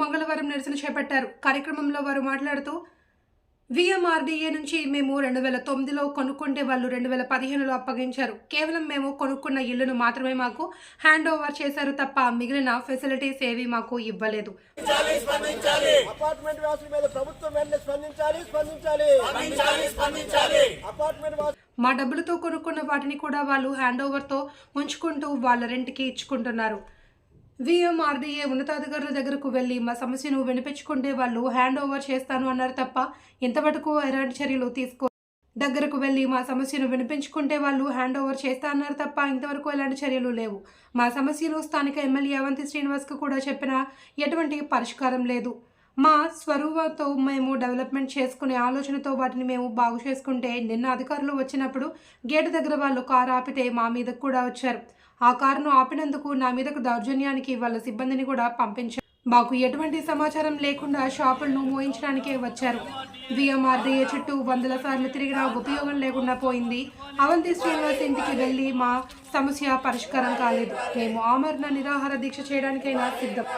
మంగళవారం నిరసన చేపట్టారు. కార్యక్రమంలో వారు మాట్లాడుతూ విఎంఆర్డీఏ నుంచి మేము రెండు వేల తొమ్మిదిలో కొనుక్కుంటే వాళ్ళు రెండు వేల పదిహేనులో అప్పగించారు. కేవలం మేము కొనుక్కున్న ఇల్లును మాత్రమే మాకు హ్యాండ్ ఓవర్ చేశారు తప్ప మిగిలిన ఫెసిలిటీస్ ఏవి మాకు ఇవ్వలేదు. అపార్ట్మెంట్ వాసుల మీద ప్రభుత్వం వెంటనే స్పందించాలి స్పందించాలి. అపార్ట్మెంట్ వాసులు మా డబ్బులతో కొనుక్కున్న వాటిని కూడా వాళ్ళు హ్యాండ్ ఓవర్తో ఉంచుకుంటూ వాళ్ళ రెంట్కి ఇచ్చుకుంటున్నారు. విఎంఆర్డీఏ ఉన్నతాధికారుల దగ్గరకు వెళ్ళి మా సమస్యను వినిపించుకుంటే వాళ్ళు హ్యాండ్ ఓవర్ చేస్తాను అన్నారు తప్ప ఇంతవరకు ఎలాంటి చర్యలు తీసుకో దగ్గరకు వెళ్ళి మా సమస్యను వినిపించుకుంటే వాళ్ళు హ్యాండ్ ఓవర్ చేస్తా అన్నారు తప్ప ఇంతవరకు ఎలాంటి చర్యలు లేవు. మా సమస్యను స్థానిక ఎమ్మెల్యే అవంతి శ్రీనివాస్కు కూడా చెప్పినా ఎటువంటి పరిష్కారం లేదు. మా స్వరూపంతో మేము డెవలప్మెంట్ చేసుకునే ఆలోచనతో వాటిని మేము బాగు చేసుకుంటే నిన్న అధికారులు వచ్చినప్పుడు గేటు దగ్గర వాళ్ళు కారు ఆపితే మా మీదకు కూడా వచ్చారు. ఆ కారును ఆపినందుకు నా మీదకు దౌర్జన్యానికి వాళ్ళ సిబ్బందిని కూడా పంపించారు. మాకు ఎటువంటి సమాచారం లేకుండా షాపులను మోయించడానికే వచ్చారు. విఎంఆర్డీఏ చుట్టూ వందల సార్లు తిరిగినా ఉపయోగం లేకుండా పోయింది. అవంతి శ్రీనివాస్ ఇంటికి వెళ్ళి మా సమస్య పరిష్కారం కాలేదు. మేము ఆమరణ నిరాహార దీక్ష చేయడానికైనా సిద్ధం.